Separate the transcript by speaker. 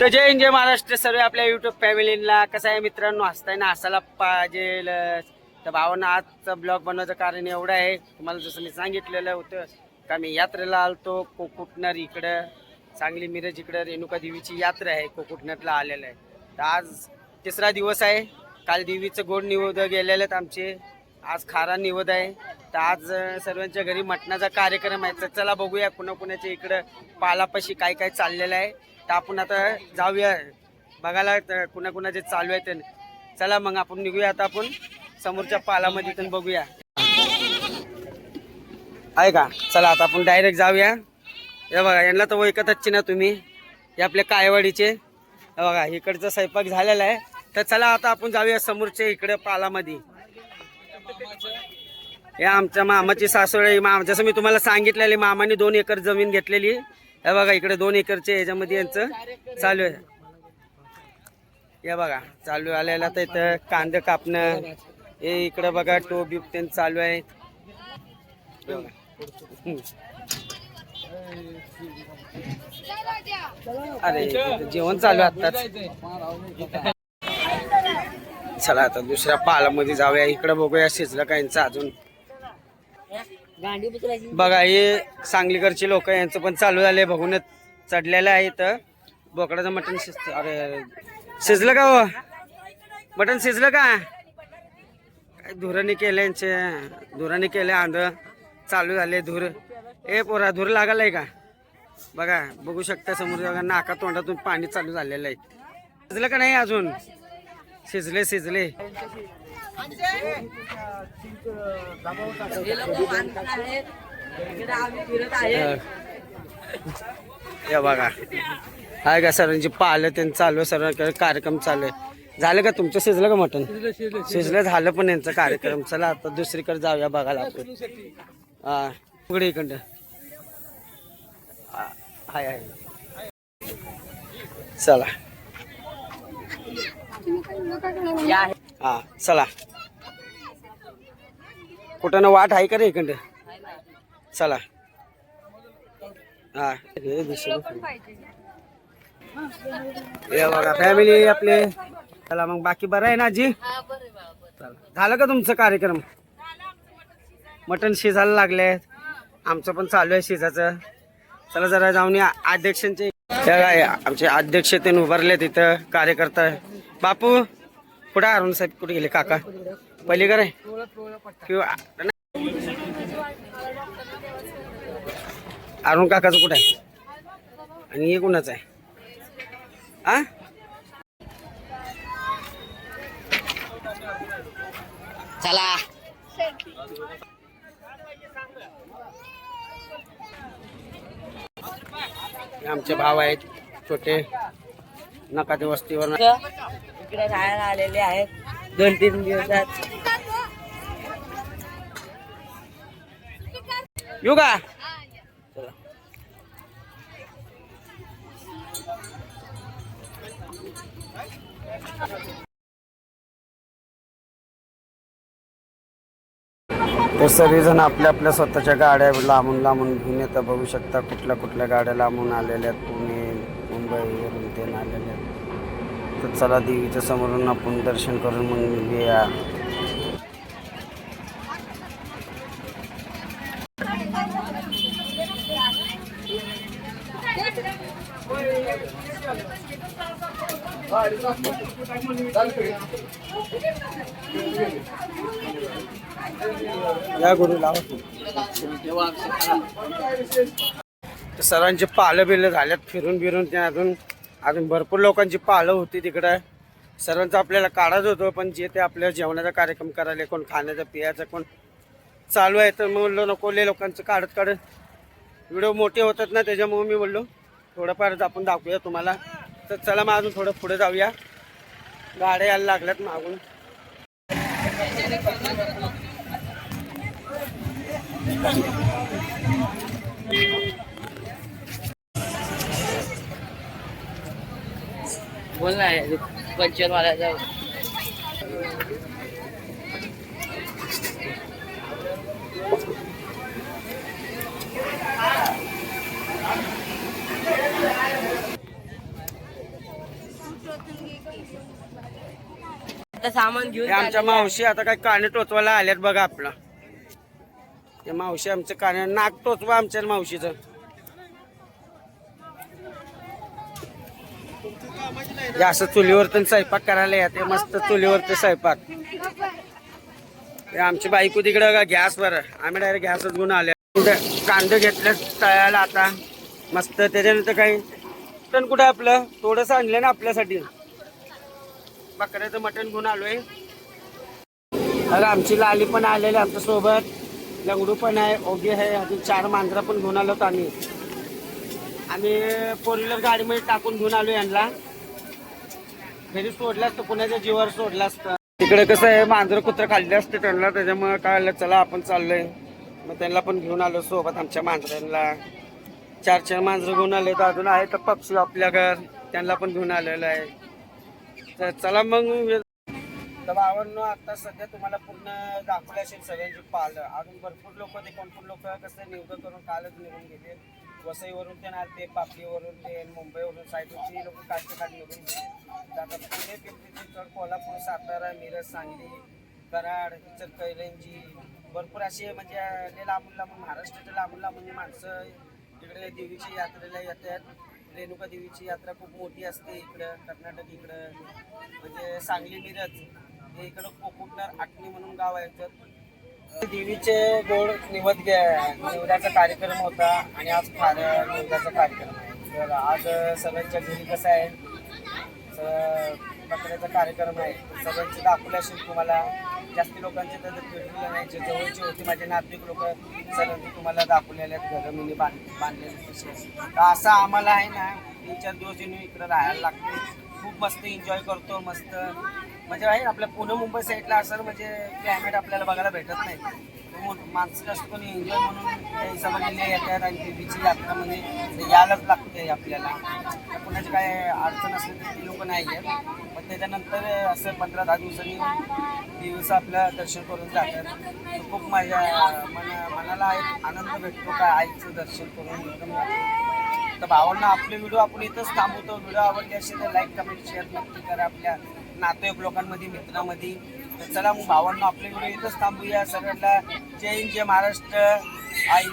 Speaker 1: तर जय हिंद जय महाराष्ट्र. सर्व आपल्या युट्यूब फॅमिलीला कसं आहे मित्रांनो? हसताय ना हसायला पाहिजे तर भावांना आजचा ब्लॉग बनवायचं कारण एवढं आहे. तुम्हाला जसं मी सांगितलेलं होतं का मी यात्रेला आलतो कोकुटनर इकडं. सांगली मिरज इकडं रेणुका देवीची यात्रा आहे कोकुटनरला आलेलं आहे. तर आज तिसरा दिवस आहे. काल देवीचं गोड निवद गेलेले आहेत आमचे. आज खारा निवद आहे. तर आज सर्वांच्या घरी मटणाचा कार्यक्रम आहे. तर चला बघूया कुणाकुणाच्या इकडं पालापाशी काय काय चाललेलं आहे. तर आपण आता जाऊया. बघायला तर कुणा कुणाचे चालू आहे ते चला मग आपण निघूया आता आपण. समोरच्या पालामध्ये इथून बघूया. आहे का? चला आता आपण डायरेक्ट जाऊया. हे बघा यांना तर ओळखतच ना तुम्ही. हे आपले कायवाडीचे. बघा इकडचा स्वयंपाक झालेला आहे. तर चला आता आपण जाऊया समोरच्या इकडे पालामध्ये. हे आमच्या मामाची सासूड आहे. मा जसं मी तुम्हाला सांगितलेली मामाने दोन एकर जमीन घेतलेली हे बघा इकडे दोन एकरचे याच्यामध्ये यांचं चालू आहे. या बघा चालू आलेला तर इथं कांदे कापणं. हे इकडं बघा टोप बिप त्यांचं चालू आहे. अरे जेवण चालू आहे आत्ताच. चला आता दुसऱ्या पालामध्ये जाऊया. इकडे बघूया शिजलं अजून. बघा हे सांगलीकडचे लोक यांचं पण चालू झालंय बघूनच चढलेलं आहे इथं. बोकडाचं मटण शिजत अरे अरे. शिजलं का हो? मटण शिजलं का? काय धुराने केलं यांचे. धुराने केलं आंध चालू झाले धूर. ए पोरा धूर लागलाय का? बघा बघू शकता समोर बघा नाका तोंडातून पाणी चालू झालेलं आहे. शिजलं का नाही अजून? शिजले शिजले. हे बघा. हाय का सरांची पाहिलं त्यांचं चालू आहे सरांकडे कार्यक्रम चालू आहे. झालं का तुमचं? शिजलं का मटण? शिजलं झालं पण यांचा कार्यक्रम. चला आता दुसरीकडे जाऊया बघायला आपण. हा उघडे इकडं हाय हाय. चला. हा चला. कुठं ना वाट आहे का रे इकडं? चला. हा. बघा फॅमिली आपले. चला मग बाकी बरं आहे ना आजी? चला. झालं का तुमचं कार्यक्रम? मटण शिजायला लागले आमचं पण चालू आहे शिजाचं चला जरा जाऊन या अध्यक्षांचे. आमचे अध्यक्ष ते उभारले तिथं कार्यकर्ता. बापू कुठे अरुण साहेब? कुठे गेले? काका? पलीकडे आहे? किंवा अरुण काकाचं कुठं आहे? आणि हे कुणाचं आहे? आ? चला. आमचे भाव आहेत छोटे. नकाते वस्तीवर
Speaker 2: इकडे राहायला आलेले आहेत. दोन तीन दिवसात
Speaker 1: येऊ का? तर सगळेजण आपल्या आपल्या स्वतःच्या गाड्या लांबून लांबून घेऊन येतात. बघू शकता कुठल्या कुठल्या गाड्या लांबून आलेल्या आहेत. पुणे मुंबईवरून तर चला देवीच्या समोरून आपण दर्शन करून मग निघूया. या गुरु लावा. पालं बिलं झाल्यात फिरून बिरून त्या अजून अजून भरपूर लोकांची पाळं होती तिकडं. सर्वांचं आपल्याला काढायचं होतं पण जे ते आपल्या जेवणाचा कार्यक्रम करायला कोण खाण्याचा पियाचा कोण चालू आहे तर मग म्हणलो नको ले लोकांचं काढत काढत. व्हिडिओ मोठे होतात ना त्याच्यामुळे मी बोललो थोडंफार आपण दाखवूया तुम्हाला. तर चला मग अजून थोडं पुढे जाऊया. गाड्या यायला लागल्यात मागून.
Speaker 2: बोल ना पंचर मारायचा. आता सामान घेऊन
Speaker 1: आमच्या. मावशी आता काय काने टोचवायला आल्यात बघा आपलं. ते मावशी आमच्या काने नाक टोचवा आमच्या मावशीचं. हे असं चुलीवरती स्वयंपाक करायला येते मस्त चुलीवरती स्वयंपाक. आमची बायको तिकडं गॅसवर आम्ही डायरेक्ट गॅसच घेऊन आले. कांदे घेतले तळायला आता. मस्त त्याच्यानंतर काही मटण कुठं आपलं? थोडंसं आणलं ना आपल्यासाठी. बकऱ्याचं मटण घेऊन आलोय. अगं आमची लाली पण आलेली आमच्यासोबत. लंगडू पण आहे ओगी आहे अजून चार मांजरा पण घेऊन आलो आम्ही. आम्ही फोर व्हीलर गाडीमध्ये टाकून घेऊन आलो यांना. घरी सोडलं असतं पुण्याच्या जीवावर सोडलं असतं. तिकडे कसं आहे मांजर कुत्र खाल्ले असते त्यांना त्याच्यामुळे काय आलं चला आपण चाललोय. मग त्यांना पण घेऊन आलो सोबत आमच्या मांजरांना. चार चार मांजरं घेऊन आले तर अजून आहे तर पक्षी आपल्या घर त्यांना पण घेऊन आलेलं आहे. तर चला मग तर भावांनो आता सध्या तुम्हाला पूर्ण दाखवले असेल सगळ्यांची पाहिलं अजून भरपूर लोक ते कोणपूर लोक कसं निवड करून कालच निघून गेले. वसईवरून ते आलते पापडीवरून ते मुंबईवरून साईडची लोक काष्ट काढली गेले जातात. पुणे पिंपरी चिंचवड कोल्हापूर सातारा मिरज सांगली कराड इचलकरंजी भरपूर असे म्हणजे लय लांबून लांबून महाराष्ट्राच्या लांबून लांबून माणसं इकडे देवीच्या यात्रेला येतात. रेणुका देवीची यात्रा खूप मोठी असते इकडं कर्नाटक इकडं. म्हणजे सांगली मिरज हे इकडं कोकुटणार आटणी म्हणून गाव आहे तर देवीचे गोड निवद घ्या- निवदाचा कार्यक्रम होता आणि आज फार निवदाचा कार्यक्रम आहे. तर आज सगळ्यांच्या घरी कसं आहे? बकऱ्याचा कार्यक्रम आहे. सगळ्यांचे दाखवले असेल तुम्हाला. जास्त लोकांचे तर भेटलेलं नाही. जे जवळचे होते माझे नागरिक लोक सगळ्यांनी तुम्हाला दाखवलेले आहेत. घरं मी बांध बांधलेले तर असं आम्हाला आहे ना तीन चार दिवस येऊन इकडं राहायला लागते. खूप मस्त एन्जॉय करतो मस्त म्हणजे आहे आपल्या पुणे मुंबई साईडला असं म्हणजे क्लायमेट आपल्याला बघायला भेटत नाही. मग माणसं असतो कोणी एन्जॉय म्हणून त्या येतात आणि देवीची यात्रा म्हणजे यायलाच लागते आपल्याला. तर कुणाची काय अडचण असेल तर ती लोक नाही आहेत पण त्याच्यानंतर असं पंधरा दहा दिवसांनी दिवस आपलं दर्शन करून जातात. तर खूप माझ्या मना मनाला एक आनंद भेटतो का आईचं दर्शन करून एकदम तर भावांना आपले व्हिडिओ आपण इथंच थांबवतो. व्हिडिओ आवडले असेल तर लाईक कमेंट शेअर नक्की करा आपल्या नातेवाईक लोकांमध्ये मित्रांमध्ये. तर चला मग भावांना आपल्याकडे व्हिडिओ इथंच थांबूया. सगळ्यांना जय हिंद जय महाराष्ट्र. आई